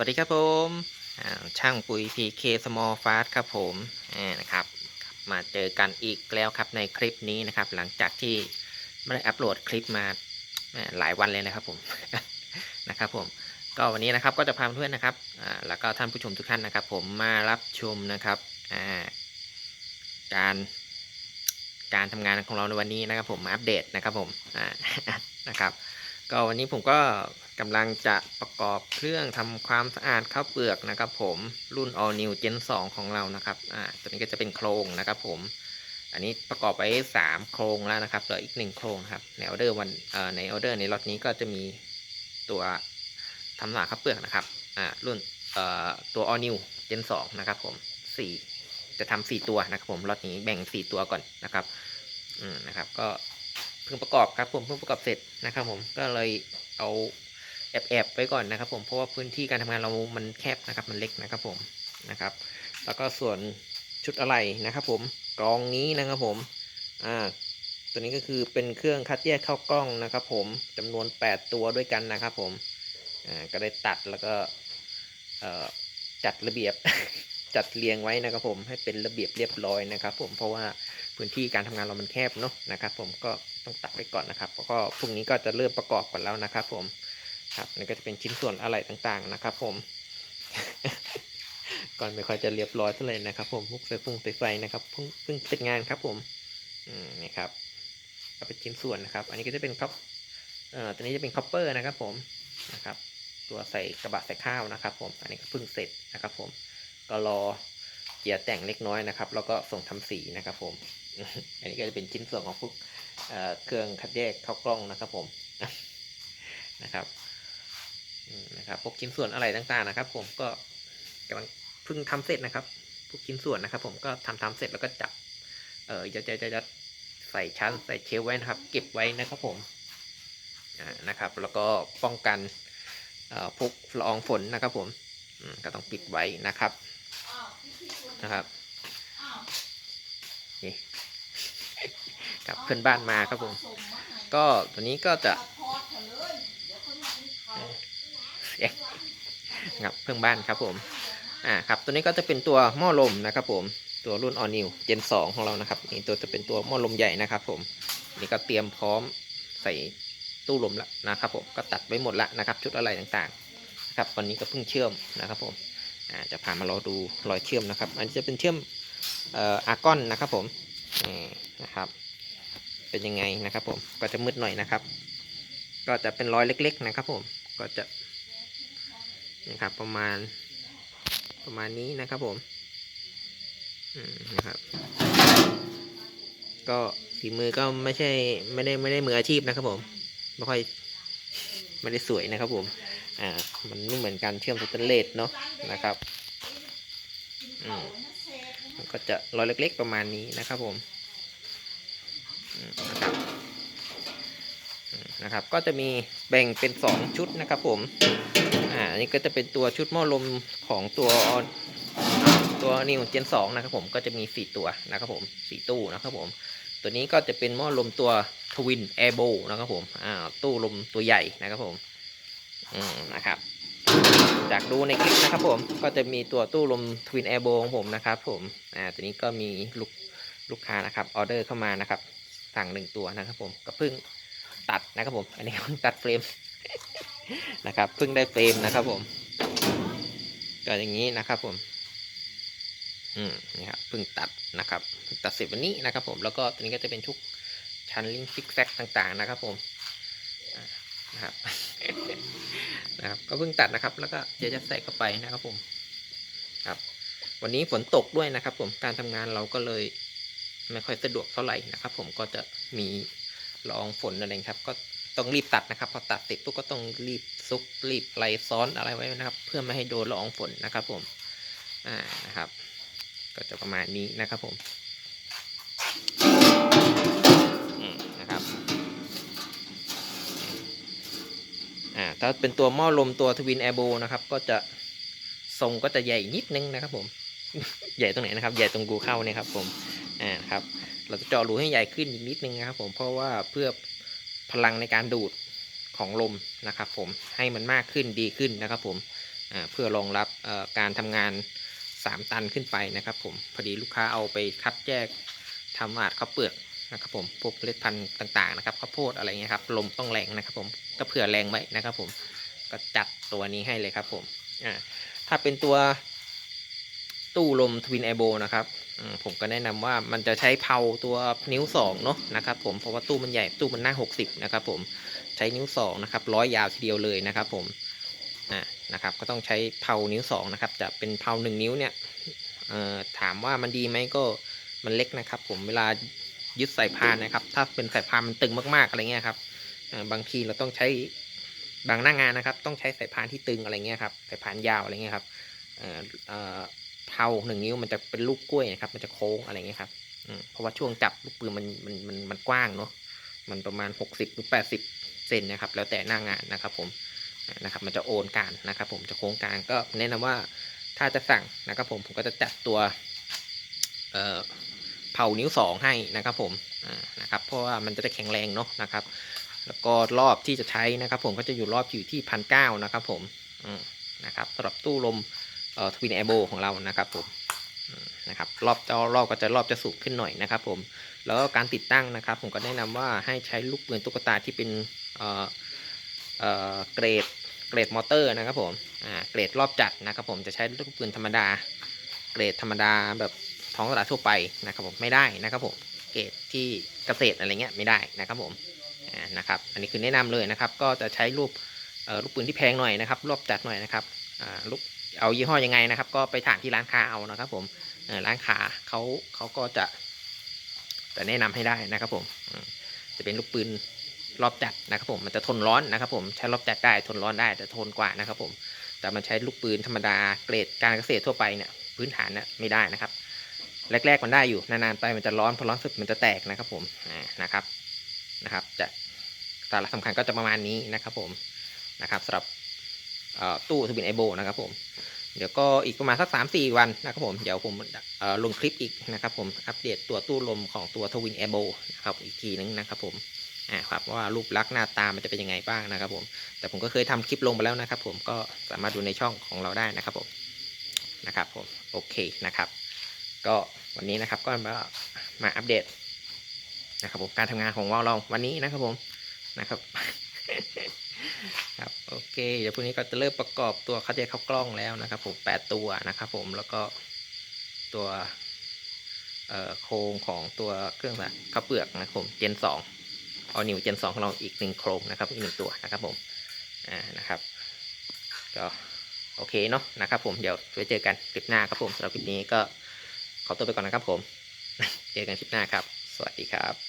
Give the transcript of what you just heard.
วัสดีครับผมช่างปุ๋ย PK Small Fast ครับผมอ่นะครับ มาเจอกันอีกแล้วครับในคลิปนี้นะครับ หลังจากที่ไม่ได้อัปโหลดคลิปมาหลายวันเลยนะครับผมนะครับผมก็วันนี้นะครับก็จะพาเพื่อนนะครับแล้วก็ท่านผู้ชมทุกท่านนะครับ ผมมารับชมนะครับการการทำงานของเราในวันนี้นะครับ ผมมาอัปเดตนะครับผมนะครับ ก็วันนี้ผมก็ กำลังจะประกอบเครื่องทำความสะอาดข้าวเปลือกนะครับ ผมรุ่น all new gen 2 ของเรานะครับอ่าตัวนี้ก็จะเป็นโครงนะครับ ผม อันนี้ประกอบไป3โครงแล้วนะครับเหลืออีก1โครงครับในออเดอร์วันเอ่อในออเดอร์ในล็อตนี้ก็จะมีตัวทำสะอาดข้าวเปลือกนะครับอ่ารุ่นเอ่อตัว all new gen 2 นะครับ ผม4จะทำ4ตัวนะครับผมล็อตนี้แบ่ง4ตัวก่อนนะครับอืมนะครับ ก็เพิ่งประกอบครับผมเพิ่งประกอบเสร็จนะครับ ผมก็เลยเอา แอบแอบไว้ก่อนนะครับ ผมเพราะว่าพื้นที่การทำงานเรามันแคบนะครับ มันเล็กนะครับผมนะครับ แล้วก็ส่วนชุดอะไรนะครับ ผมกรองนี้นะครับผมอ่าตัวนี้ก็คือเป็นเครื่องคัดแยกเข้ากล้องนะครับ ผมจำนวน 8 ตัวด้วยกันนะครับ ผมอ่าก็ได้ตัดแล้วก็เอ่อจัดระเบียบจัดเรียงไว้นะครับผมให้เป็นระเบียบเรียบร้อยนะครับ ผมเพราะว่าพื้นที่การทำงานเรามันแคบเนาะนะครับ ผมก็ต้องตัดไว้ก่อนนะครับแล้วก็พรุ่งนี้ก็จะเริ่มประกอบกันแล้วนะครับ ผม ครับนี่ก็จะเป็นชิ้นส่วนอะไรต่างๆนะครับ ผม ก่อนไม่ค่อยจะเรียบร้อยเท่าไหร่นะครับ ผมพวกไฟฟุ้งไฟไฟนะครับเพิ่งเพิ่งเสร็จงานครับ ผมอืมนี่ครับก็เป็นชิ้นส่วนนะครับ อันนี้ก็จะเป็นคัพเอ่อตัวนี้จะเป็นคัพเปอร์นะครับ ผมนะครับ ตัวใส่กระบะใส่ข้าวนะครับ ผม อันนี้ก็เพิ่งเสร็จนะครับ ผม ก็รอเจียร์แต่งเล็กน้อยนะครับ แล้วก็ส่งทำสีนะครับ ผม อันนี้ก็จะเป็นชิ้นส่วนของพวกเอ่อเครื่องคัดแยกเข้ากล้องนะครับ ผมนะครับ นะครับพวกชิ้นส่วนอะไรต่างๆนะครับ ผมก็กำลังเพิ่งทำเสร็จนะครับพวกชิ้นส่วนนะครับ ผมก็ทำทำเสร็จแล้วก็จับ เออจะจะจะจะใส่ชั้นใส่เชลฟ์ไว้นะครับ เก็บไว้นะครับผมอ่านะครับ แล้วก็ป้องกันเอ่อพวกละอองฝนนะครับผมอืมก็ต้องปิดไว้นะครับนะครับนี่กับเพื่อนบ้านมาครับผม ก็ตัวนี้ก็จะเอ๊ะ ครับเพื่อนบ้านครับผมอ่าครับตัวนี้ก็จะเป็นตัวหม้อลมนะครับผมตัวรุ่น all new gen 2ของเรานะครับนี่ตัวจะเป็นตัวหม้อลมใหญ่นะครับผมนี่ก็เตรียมพร้อมใส่ตู้ลมแล้วนะครับผมก็ตัดไว้หมดล้วนะครับ ชุดอะไรต่างๆครับวันนี้ก็เพิ่งเชื่อมนะครับผมอ่าจะพามารอดูรอยเชื่อมนะครับ อันนี้จะเป็นเชื่อมเอ่ออาร์กอนนะครับผมนี่นะครับเป็นยังไงนะครับผมก็จะมืดหน่อยนะครับ ก็จะเป็นรอยเล็ก ๆ นะครับผมก็จะ นะครับ ประมาณประมาณนี้นะครับผมนะครับ ก็ฝีมือก็ไม่ใช่ไม่ได้ไม่ได้มืออาชีพนะครับผม ไม่ค่อยไม่ได้สวยนะครับผมอ่ามันไม่เหมือนการเชื่อมสแตนเลสเนาะนะครับอืมก็จะรอยเล็ก ๆ ประมาณนี้นะครับผมนะครับนะครับก็จะมีแบ่งเป็นสองชุดนะครับผม นนี้ก็จะเป็นตัวชุดหม้อลมของตัวตัวนิวเจนสองนะครับผมก็จะมีสี่ตัวนะครับผมสี่ตู้นะครับผม ตัวนี้ก็จะเป็นหม้อลมตัวทวินแอร์โบนะครับผมอ่าตู้ลมตัวใหญ่นะครับผมอืมนะครับจากดูในคลิปนะครับผมก็จะมีตัวตู้ลมทวินแอร์โบของผมนะครับผมอ่าตัวนี้ก็มีลูกลูกค้านะครับออเดอร์เข้ามานะครับสั่งหนึ่งตัวนะครับผมก็เพิ่งตัดนะครับผม อันนี้เพิ่งตัดเฟรม นะครับเพิ่งได้เฟรมนะครับผมก็อย่างนี้นะครับผมอืมนี่ครับเพิ่งตัดนะครับตัดเสร็จวันนี้นะครับ ผมแล้วก็ตัวนี้ก็จะเป็นชุกชั้นลิงซิกแซกต่างๆนะครับ ผมนะครับนะครับก็เพิ่งตัดนะครับ แล้วก็เดี๋ยวจะใส่เข้าไปนะครับผมครับวันนี้ฝนตกด้วยนะครับ ผมการทำงานเราก็เลยไม่ค่อยสะดวกเท่าไหร่นะครับ ผมก็จะมีละอองฝนอะไรครับ ก็ ต้องรีบตัดนะครับ พอตัดเสร็จปุ๊บก็ต้องรีบซุกรีบไล่ซ้อนอะไรไว้นะครับ เพื่อไม่ให้โดนละอองฝนนะครับผมอ่านะครับ ก็จะประมาณนี้นะครับผมอืมนะครับอ่าถ้าเป็นตัวหม้อลมตัวทวินแอร์โบนะครับ ก็จะทรงก็จะใหญ่นิดนึงนะครับผม ใหญ่ตรงไหนนะครับ ใหญ่ตรงรูเข้าเนี่ยครับผมอ่าครับ เราจะเจาะรูให้ใหญ่ขึ้นอีกนิดนึงนะครับผมเพราะว่าเพื่อ พลังในการดูดของลมนะครับผมให้มันมากขึ้นดีขึ้นนะครับผมเพื่อรองรับการทำงาน 3 ตันขึ้นไปนะครับผมพอดีลูกค้าเอาไปคัดแยกทำอาดข้าวเปลือกนะครับผมพวกเมล็ดพันธุ์ต่างๆนะครับข้าวโพดอะไรเงี้ยครับลมต้องแรงนะครับผมก็เผื่อแรงไว้นะครับผมก็จัดตัวนี้ให้เลยครับผมอ่าถ้าเป็นตัวตู้ลมทวินไอโบนะครับ ผมก็แนะนำว่ามันจะใช้เพาตัวนิ้ว2เนาะนะครับผมเพราะว่าตู้มันใหญ่ตู้มันหน้า 60นะครับผมใช้นิ้ว2นะครับร้อยยาวทีเดียวเลยนะครับผมอ่านะครับก็ต้องใช้เพานิ้วสองนะครับจะเป็นเพาหนึ่งนิ้วเนี่ยถามว่ามันดีไหมก็มันเล็กนะครับ ผมเวลายึดสายพานนะครับ ถ้าเป็นสายพานมันตึงมากๆอะไรเงี้ยครับบางทีเราต้องใช้บางหน้างานนะครับ ต้องใช้สายพานที่ตึงอะไรเงี้ยครับสายพานยาวอะไรเงี้ยครับ เอ่าหนึ่งนิ้วมันจะเป็นลูกกล้วยนะครับ มันจะโค้งอะไรเงี้ยครับเพราะว่าช่วงจับลูกปืนมันมันมันมันกว้างเนาะมันประมาณ 60หรือ80เซนนะครับ แล้วแต่หน้างานนะครับ ผมนะครับ มันจะโอนการนะครับ ผมจะโค้งกลางก็แนะนำว่าถ้าจะสั่งนะครับ ผมผมก็จะจัดตัวเอ่อเผานิ้วสองให้นะครับ ผมอ่านะครับ เพราะว่ามันจะได้แข็งแรงเนาะนะครับ แล้วก็รอบที่จะใช้นะครับ ผมก็จะอยู่รอบอยู่ที่พันเก้านะครับ ผมอืมนะครับสำหรับตู้ลม ทวินแอโบของเรานะครับผมนะครับรอบจะรอบก็จะรอบจะสูงขึ้นหน่อยนะครับผมแล้วก็การติดตั้งนะครับ ผมก็แนะนำว่าให้ใช้ลูกปืนตุ๊กตาที่เป็นเอ่อเอ่อเกรดเกรดมอเตอร์นะครับผมอ่าเกรดรอบจัดนะครับ ผมจะใช้ลูกปืนธรรมดา เกรดธรรมดาแบบท้องตลาดทั่วไปนะครับผมไม่ได้นะครับผมเกรดที่เกษตรอะไรเงี้ยไม่ได้นะครับผมอ่านะครับอันนี้คือแนะนำเลยนะครับ ก็จะใช้รูปเอ่อลูกปืนที่แพงหน่อยนะครับ รอบจัดหน่อยนะครับอ่าลูก เอายี่ห้อยังไงนะครับ ก็ไปถามที่ร้านค้าเอานะครับ ผมร้านค้าเขาเขาก็จะจะแนะนำให้ได้นะครับ ผมจะเป็นลูกปืนรอบจัดนะครับ ผมมันจะทนร้อนนะครับ ผมใช้รอบจัดได้ทนร้อนได้แต่ทนกว่านะครับ ผม แต่มันใช้ลูกปืนธรรมดาเกรดการเกษตรทั่วไปเนี่ยพื้นฐานเนี่ยไม่ได้นะครับ แรก ๆ มันได้อยู่นานๆไปมันจะร้อนพอร้อนสุดมันจะแตกนะครับ ผมนะครับนะครับ จะสาระสำคัญก็จะประมาณนี้นะครับ ผมนะครับสำหรับตู้ทวินไอโบนะครับ ผม เดี๋ยวก็อีกประมาณสักสามสี่วันนะครับผม เดี๋ยวผมลงคลิปอีกนะครับผม อัปเดตตัวตู้ลมของตัวทวินไอร์โบนะครับอีกทีนึงนะครับผมอ่าครับว่ารูปลักษณ์หน้าตามันจะเป็นยังไงบ้างนะครับผม แต่ผมก็เคยทำคลิปลงไปแล้วนะครับผม ก็สามารถดูในช่องของเราได้นะครับผม นะครับผม โอเคนะครับ ก็วันนี้นะครับก็มามาอัปเดตนะครับผม การทำงานของเราเราวันนี้นะครับผม นะครับ เคเดี๋ยวพรุ่งนี้ก็จะเริ่มประกอบตัวคัดแยกเข้ากล้องแล้วนะครับ ผมแปดตัวนะครับผมแล้วก็ตัวโครงของตัวเครื่องแบบข้าวเปลือกนะครับผมเจนสองเอานิวเจนสองของเราอีกหนึ่งโครงนะครับอีกหนึ่งตัวนะครับผมอ่านะครับก็โอเคเนาะนะครับผมเดี๋ยวไว้เจอกันคลิปหน้าครับผมสำหรับคลิปนี้ก็ขอตัวไปก่อนนะครับผม เจอกันคลิปหน้าครับ สวัสดีครับ